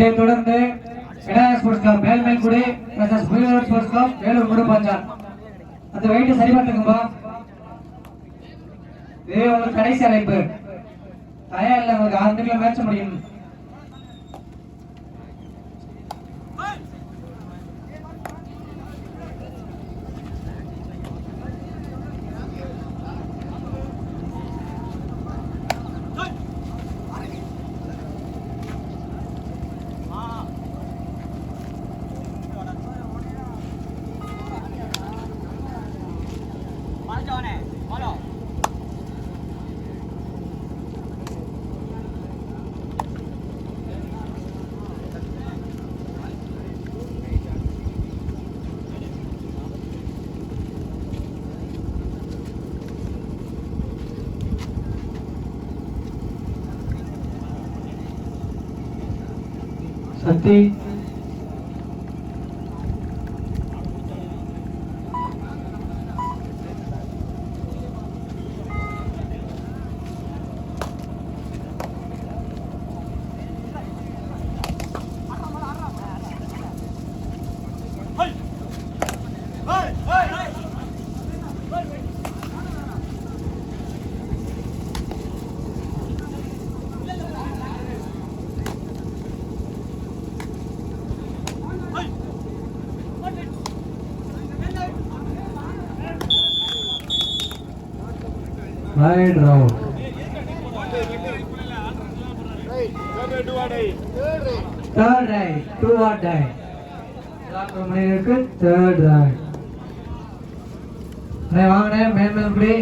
இதைத் தொடர்ந்து Vinayagar sports club Melmelkudi versus Puyalur sports club Vellore முருப்பாச்சான் அந்த வெயிட்டு சரி பார்த்துக்கும்பா இதே உங்களுக்கு கடைசி அழைப்பு. தயார் இல்லை உங்களுக்கு ஆறு நிமிடம் மேட்ச் முடியும். শান্তি raid round third raid do or die மணி இருக்கு தேர்ட் ரைட் வாங்கினேன் மேல் மேல் குடி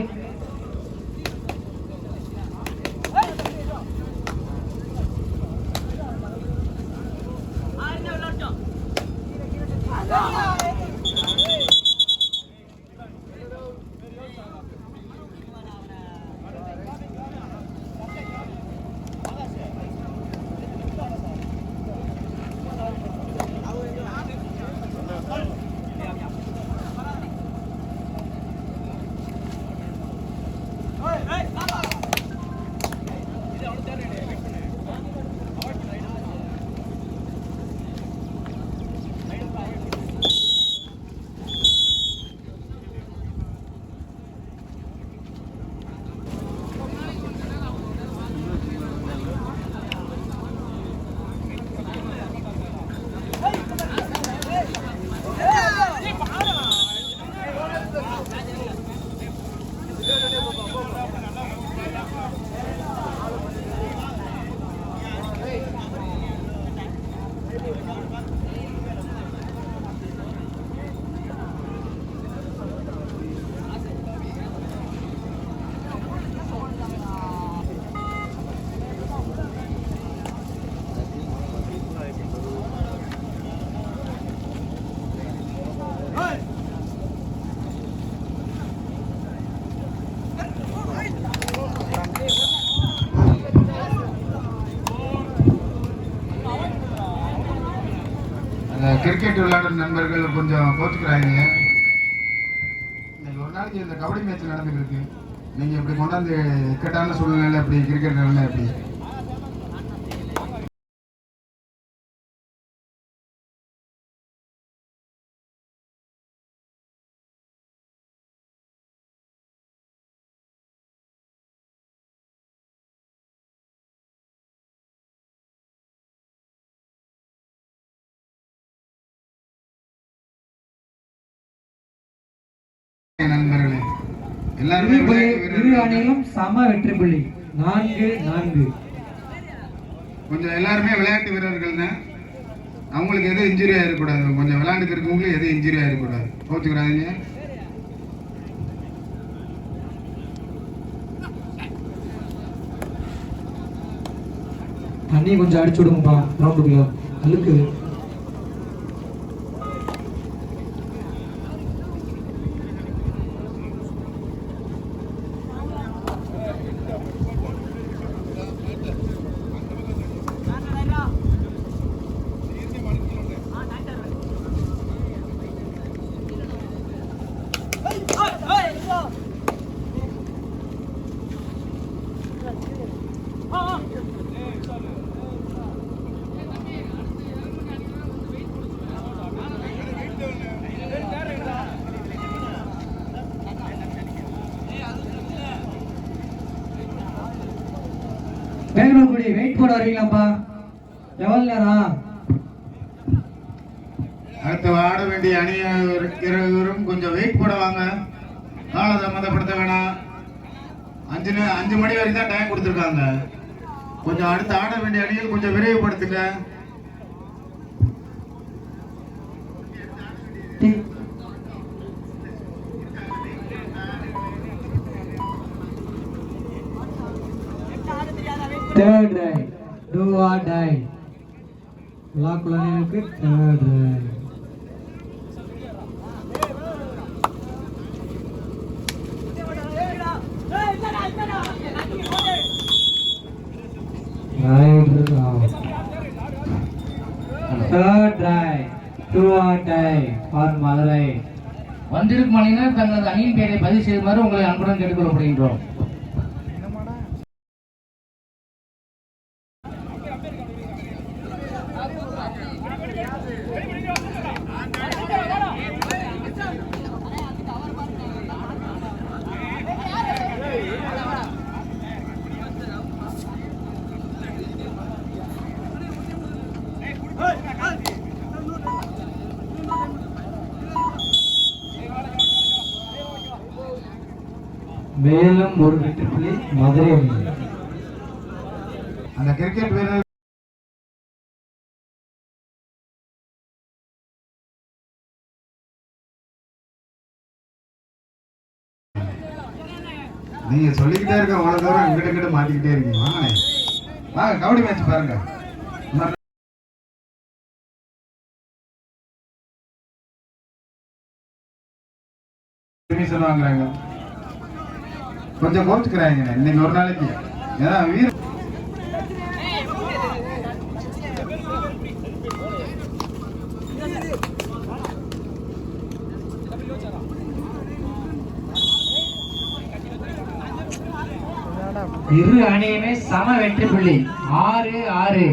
அந்த கிரிக்கெட் விளையாடுற நண்பர்கள் கொஞ்சம் கோச்சுக்கிறாங்க இன்னைக்கு ஒரு நாளைக்கு இந்த கபடி மேட்ச் நடந்துட்டு இருக்கு. நீங்கள் இப்படி கொண்டாந்து இக்கட்டான சூழ்நிலை அப்படி கிரிக்கெட் நடந்தா எப்படி நண்பர்களே. எல்லாருமே இரு. அணியிலும் சம வெற்றி புள்ளி. நான்கு நான்கு. கொஞ்சம் எல்லாருமே விளையாட்டு வீரர்கள் அவங்களுக்கு எதுவும் இன்ஜுரி ஆயிடக்கூடாது கொஞ்சம் விளையாண்டுக்கு இருக்கவங்களுக்கு எதுவும் இன்ஜுரி ஆயிடக்கூடாது கோச்சுக்கிறாதீங்க தண்ணி கொஞ்சம் அடிச்சு விடுங்கப்பா. கிரவுண்டுக்குள்ள அழுக்கு வேலுக்குடி வெயிட் போட வரீங்களாப்பா? எவ்வளவு நேரம் அடுத்து ஆட வேண்டிய இருவரும் கொஞ்சம் வெயிட் போட வாங்க. காலதாமதப்படுத்த வேணாம். அஞ்சு அஞ்சு மணி வரைக்கும் தான் டைம் கொடுத்துருக்காங்க. கொஞ்சம் அடுத்து ஆட வேண்டிய அணிகள் கொஞ்சம் விரைவுபடுத்துங்க. Die. எல்லா குழந்தைகளுக்கு. Third for Madurai. வந்திருக்கும் அணியினர் தங்களது அணியின் பெயரை பதிவு செய்யுமாறு உங்களை அன்புடன் கேட்டுக்கொள்ளப்படுகின்றோம் மேலும் ஒரு வெற்றி புள்ளி மதுரை அந்த கிரிக்கெட் வீரர் நீங்க சொல்லிக்கிட்டே இருக்க அவ்வளவு தூரம் இங்கிட்ட இங்கிட்ட மாட்டிக்கிட்டே இருக்கீங்க. வாங்க. கபடி மேட்ச் பாருங்க. வாங்குறாங்க கொஞ்சம் கோச்சுக்கிறாங்க இன்னைக்கு ஒரு நாளைக்கு. ஏன்னா வீர இரு அணியுமே சம வெற்றி புள்ளி. ஆறு ஆறு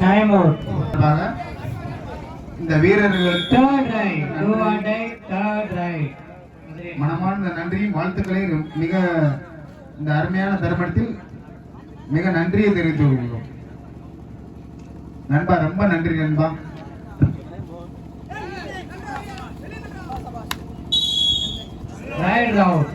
டைம் அவுட் சார்பாக இந்த வீரர்கள். Third raid do or die third raid மனமார்ந்த நன்றியும் வாழ்த்துக்களையும் மிக இந்த அருமையான தருமத்தில் மிக நன்றியை தெரிவித்துக் கொள்கிறோம். நண்பா ரொம்ப நன்றி நண்பா. ரைட் அவுட்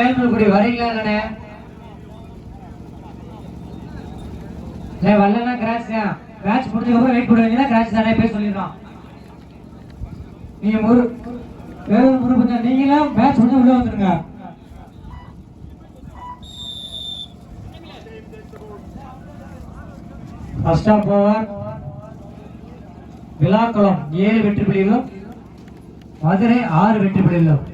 வேல்முக்குடி வரீங்களா அண்ணே வரலன்னா கிராச் தான் மேட்ச் முடிஞ்சதுக்கப்புறம் வெயிட் பண்ணுவீங்கன்னா கிராச் தானே பேர் சொல்லிடுறான் நீங்க முரு வேலூர் முருகன் நீங்களும் மேட்ச் முடிஞ்சு உள்ளே வந்துருங்க. ஃபர்ஸ்ட் ஆஃப் ஓவர் விழாக்குளம் ஏழு வெற்றி புள்ளிகளும் மதுரை ஆறு வெற்றி புள்ளிகளும்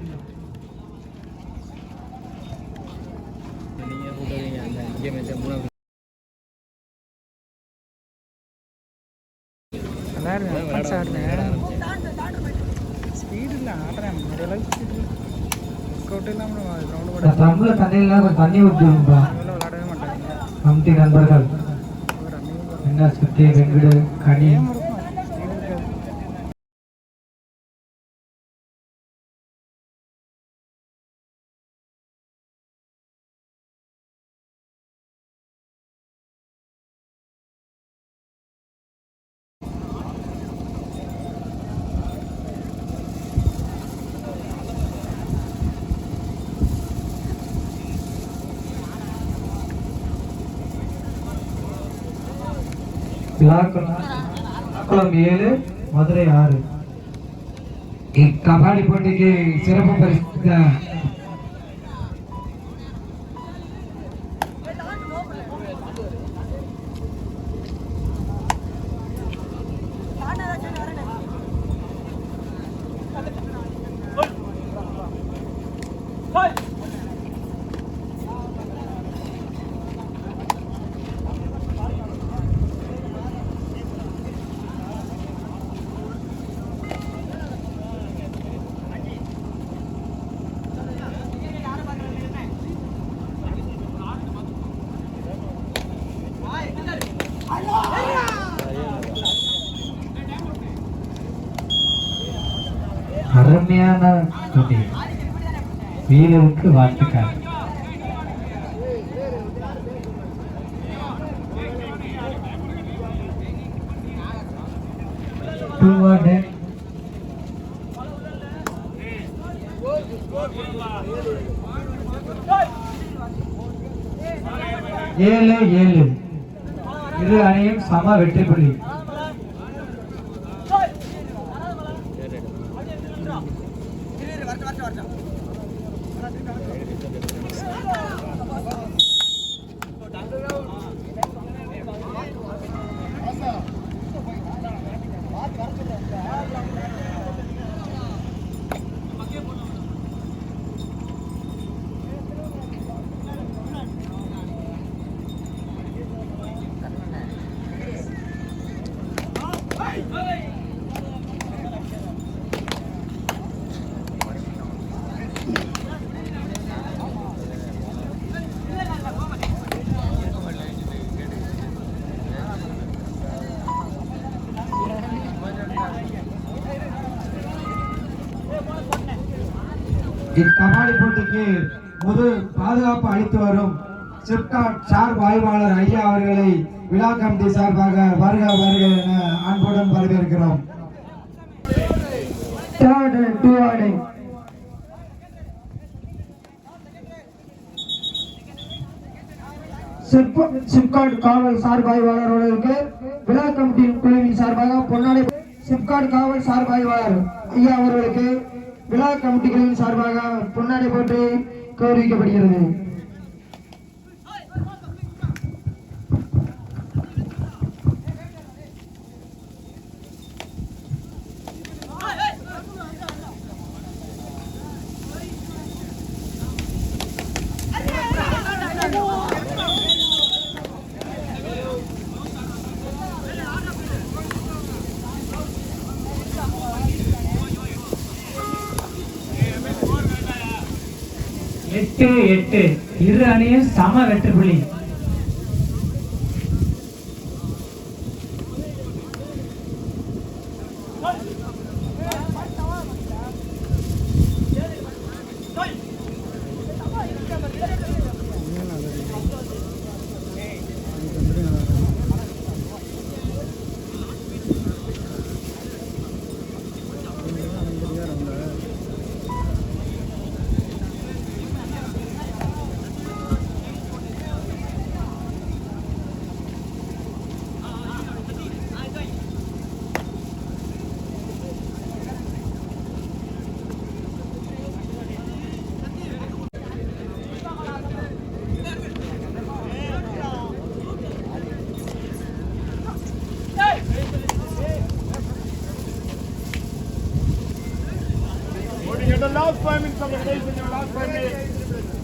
தண்ணியில கொஞ்சம் தண்ணி ஊற்றிடுங்கப்பா கமிட்டி நண்பர்கள். என்ன சுத்தி வெங்கடு கனி குளம் ஏழு மதுரை ஆறு. இக்கபாடி போட்டிக்கு சிறப்பு பரிசு அருமையான துணி வீரருக்கு வாழ்த்துக்கள். ஏழு ஏழு இரு அணியும் சம வெற்றி புள்ளி இக்கபாடி போட்டிக்கு முழு பாதுகாப்பு அளித்து வரும் சிப்காட் சார்பு ஆய்வாளர் ஐயா அவர்களை விழா கமிட்டி சார்பாக வருக வருக என அன்புடன் வரவேற்கிறோம். சிப்காட் காவல் சார்பு ஆய்வாளர்களுக்கு விழா கமிட்டியின் குழுவின் சார்பாக பொன்னாடை சிப்காட் காவல் சார்பு ஆய்வாளர் ஐயா அவர்களுக்கு விழா கமிட்டிகளின் சார்பாக பொன்னாடை போட்டு கௌரவிக்கப்படுகிறது. எட்டு இரு அணியும் சம வெற்றி புள்ளி.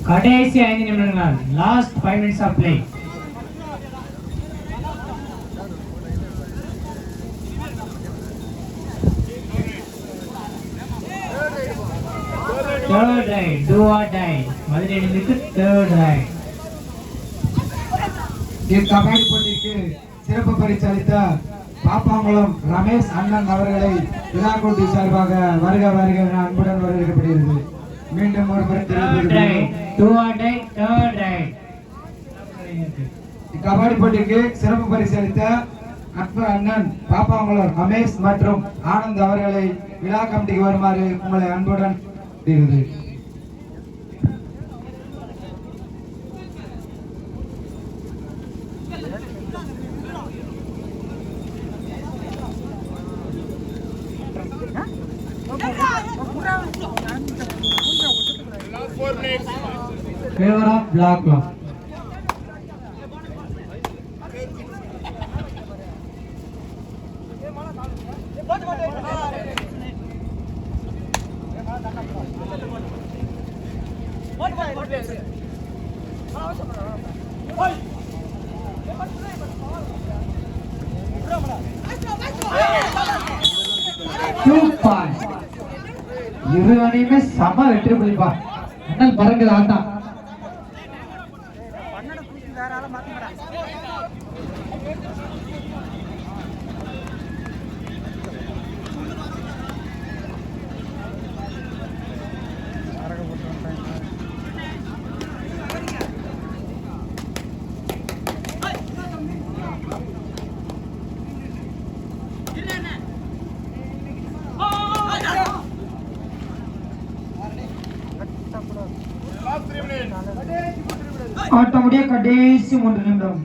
கடைசி ஐந்து நிமிடங்கள். Last five minutes of play third raid do or die Madurai அணிக்கு தேர்ட் ரைட் இக்கபாடி போட்டிக்கு சிறப்பு பரிசு அளித்த பாப்பாங்குளம் ரமேஷ் அண்ணன் அவர்களை விழா கமிட்டி சார்பாக வருக வருக என அன்புடன் வரவேற்கப்படுகிறது. மீண்டும் ஒரு கபடி போட்டிக்கு சிறப்பு பரிசு அளித்த நட்பு அண்ணன் பாப்பாங்குளம் ரமேஷ் மற்றும் ஆனந்த் அவர்களை விழா கமிட்டிக்கு வருமாறு உங்களை அன்புடன் தெரிவித்து ஃபேவர் இரு அணியுமே சம வெற்றி புள்ளிப்பா. அண்ணன் பறங்குது ஆட்டம் ஆட்டமுடைய கடைசி மூன்று நிமிடம்.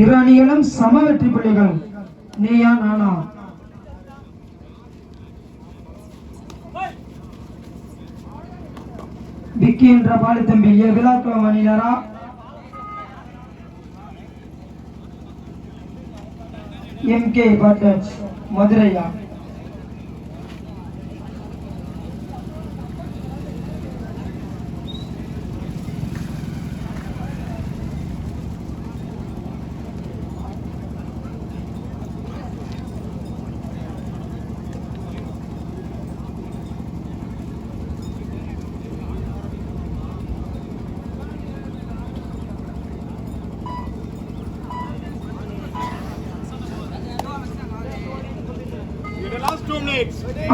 இரு அணிகளும் சம வெற்றி புள்ளிகள் நீயா நானா? விக்கி என்ற பாலி தம்பி விழாக்குளம் அணியினரா எம் கே பட்டர்ஸ் மதுரையா?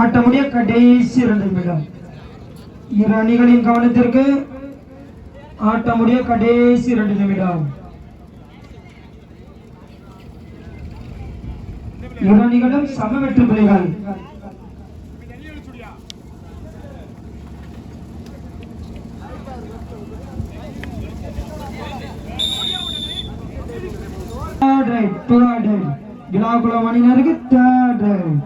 ஆட்டமுடைய கடைசி இரண்டு நிமிடம். இரு அணிகளின் கவனத்திற்கு ஆட்டமுடைய கடைசி இரண்டு நிமிடம். இரு அணிகளும் சம வெற்றி புலிகள் விழாக்குளம் அணியினருக்கு தேர்ட் ரைட்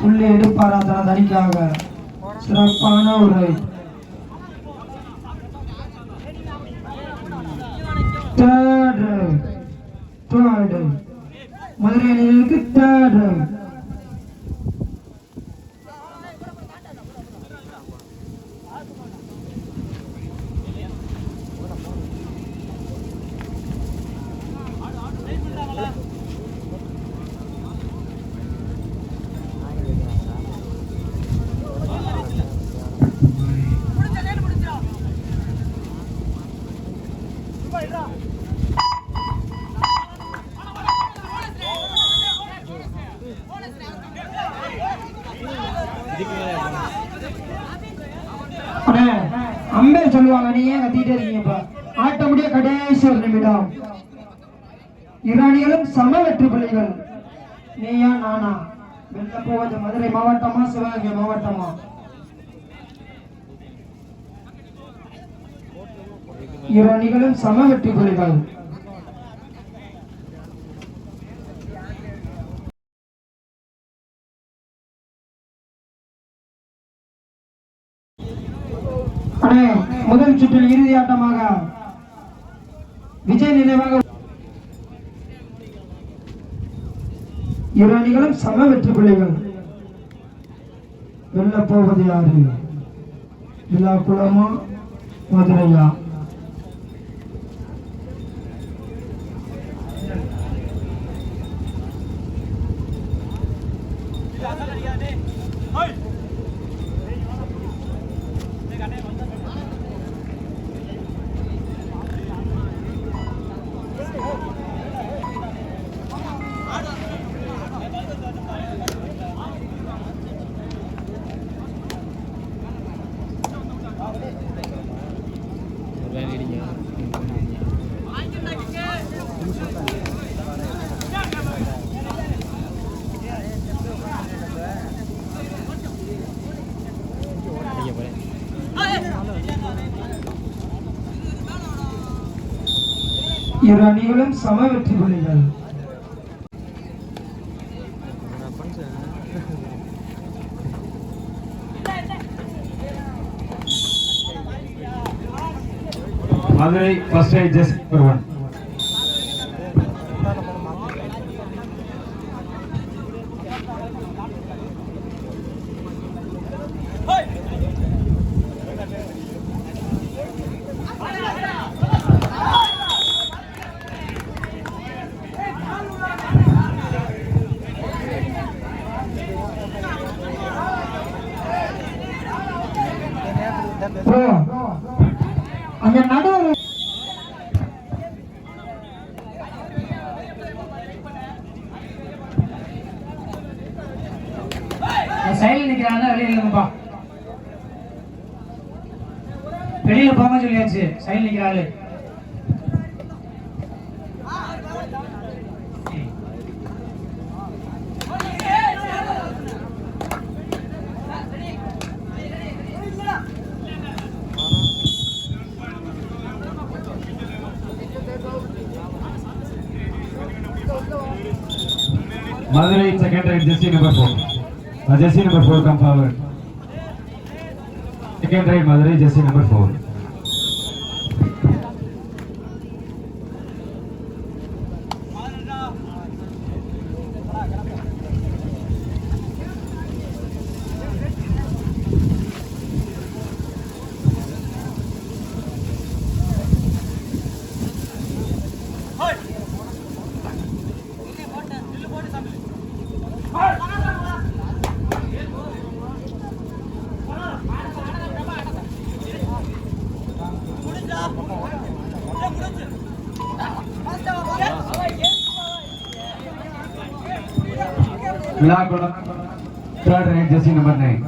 புள்ளி தனிக்காக சிறப்பான ஒரு raid third raid third Madurai அணியினருக்கு தேர்ட் ரைட் அண்ணே, அம்பேர் சொல்லுவாங்க நீ ஏன் கத்திட்டே இருக்கீங்கப்பா ஆட்டமுடைய கடைசி ஒரு நிமிடம் இராணிகளும் சம வெற்றி புள்ளிகள் நீயா நானா? வெல்ல போவது மதுரை மாவட்டமா சிவகங்கை மாவட்டமா? இராணிகளும் சம வெற்றி புள்ளிகள் முதல் சுற்றில் இறுதி ஆட்டமாக விஜய் நினைவாக இரு அணிகளும் சம வெற்றி புள்ளிகள் வெல்ல போவது யாரு? விழா குளமா மதுரையா? இரு அணிகளும் சம வெற்றி புள்ளிகள். Madurai first raid just Madurai second right jersey number four. Uh, jersey number four come forward. Second right Madurai jersey number four. Third rank जैसी नंबर नाइन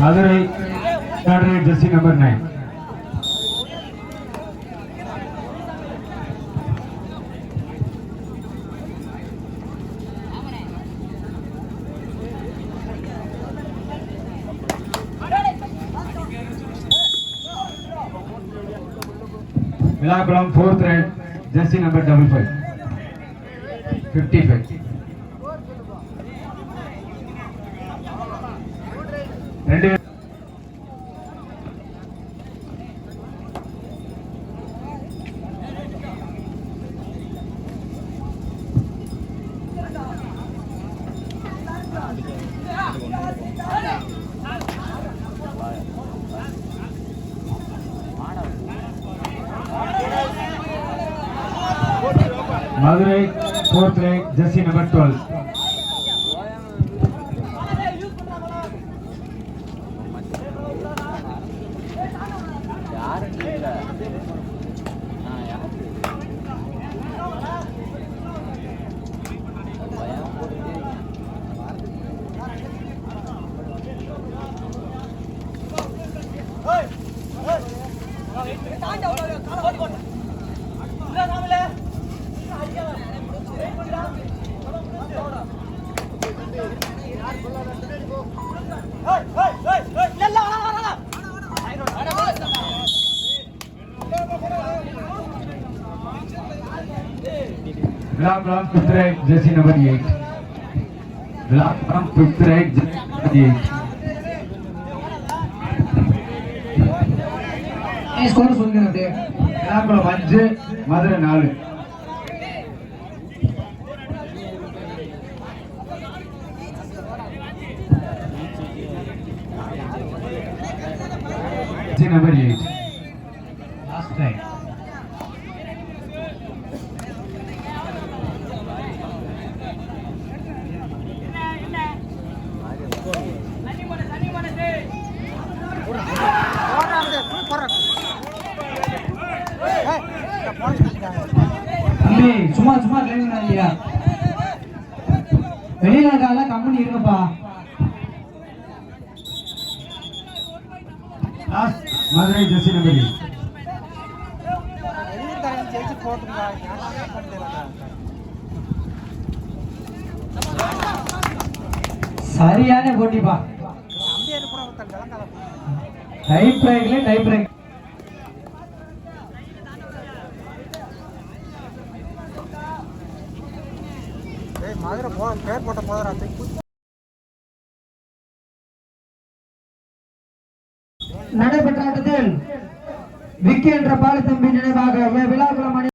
नज़र थर्ड रैंक जैसी नंबर नाइन मिलाप राम फोर्थ रैंक जैसी number double five. Fifty five. Madurai fourth right jersey number twelve Vilakkulam fifth right jersey number eight fifth right jersey number eight score சொல்லுங்க அப்படியே விழாக்குளம் அஞ்சு மதுரை நாலு number eight last time தம்பி சும்மா சும்மா வெளியில இருக்கால கம்பெனி இருங்கப்பா மதுரை ஜெர்சி நம்பர். சரியான போட்டிப்பா டைப் பிரேக்ல டைப் பிரேக் விக்கி என்ற பாலத்தம்பி நினைவாக விழாக்குளம் அணி